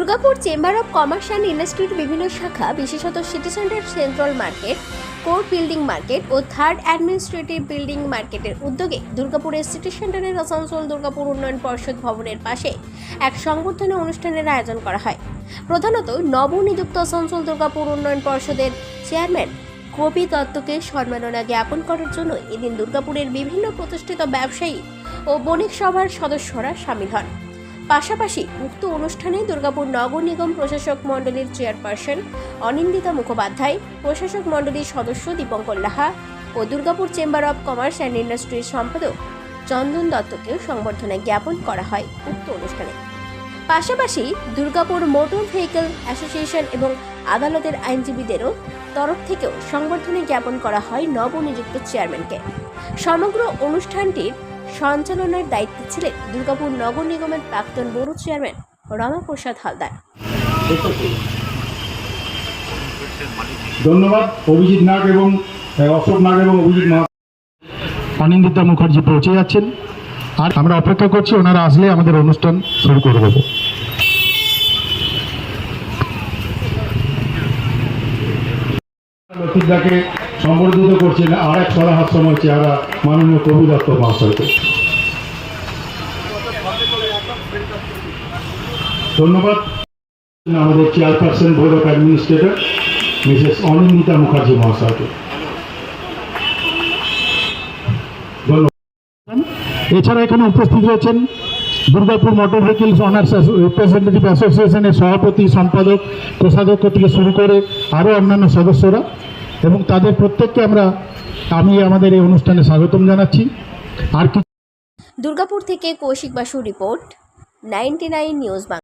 Durgapur chamber of commerce and ইন্ডাস্ট্রির বিভিন্ন শাখা, বিশেষত city centre central market court building market ও থার্ড অ্যাডমিনিস্ট্রেটিভ বিল্ডিং মার্কেটের উদ্যোগে দুর্গাপুরের সিটি সেন্টারের আসানসোল দুর্গাপুর উন্নয়ন পর্ষদ ভবনের পাশে এক সংবর্ধনা অনুষ্ঠানের আয়োজন করা হয়। প্রধানত নবনিযুক্ত আসানসোল দুর্গাপুর উন্নয়ন পর্ষদের চেয়ারম্যান কবি দত্তকে সম্মাননা জ্ঞাপন করার জন্য এদিন দুর্গাপুরের বিভিন্ন প্রতিষ্ঠিত ব্যবসায়ী ও বণিক সভার সদস্যরা সামিল হন। পাশাপাশি উক্ত অনুষ্ঠানে দুর্গাপুর নগর নিগম প্রশাসক মণ্ডলীর চেয়ারপারসন অনিন্দিতা মুখোপাধ্যায়, প্রশাসক মণ্ডলীর সদস্য দীপঙ্কর লাহা ও Durgapur chamber of commerce and ইন্ডাস্ট্রির সম্পাদক চন্দন দত্তকেও সংবর্ধনা জ্ঞাপন করা হয় উক্ত অনুষ্ঠানে। পাশাপাশি দুর্গাপুর মোটর ভেহিকেল অ্যাসোসিয়েশন এবং আদালতের আইনজীবীদেরও তরফ থেকেও সংবর্ধনা জ্ঞাপন করা হয় নবনিযুক্ত চেয়ারম্যানকে। সমগ্র অনুষ্ঠানটির সঞ্চালনার দায়িত্বে ছিলেন দুর্গাপুর নগর নিগমের প্রাক্তন বড় চেয়ারম্যান রমাপ্রসাদ হালদার। ধন্যবাদ অভিজিৎ নাগ এবং অশোক নাগ এবং অভিজিৎ আনন্দিতা অনিন্দিতা মুখার্জি পৌঁছে যাচ্ছেন। আর আমরা অপেক্ষা করছি ওনারা আসলে আমাদের অনুষ্ঠান শুরু করে দেবো। লক্ষিদাকে সম্বর্ধিত করছেন, আর এক সরাহাস্যময় চেহারা মাননীয় কবি দত্ত মহাশয়কে ধন্যবাদ। আমাদের chairperson board of administrator, Mrs Anindita Mukherjee মহাশয়কে এছাড়া এখানে উপস্থিত রয়েছেন Durgapur motor vehicles owners representative অ্যাসোসিয়েশনের সভাপতি, সম্পাদক, কোষাধ্যক্ষ থেকে শুরু করে আরও অন্যান্য সদস্যরা। এবং তাদের প্রত্যেককে আমরা, আমি আমাদের এই অনুষ্ঠানে স্বাগতম জানাচ্ছি। আর কি দুর্গাপুর থেকে Kaushik Basu report, ninety news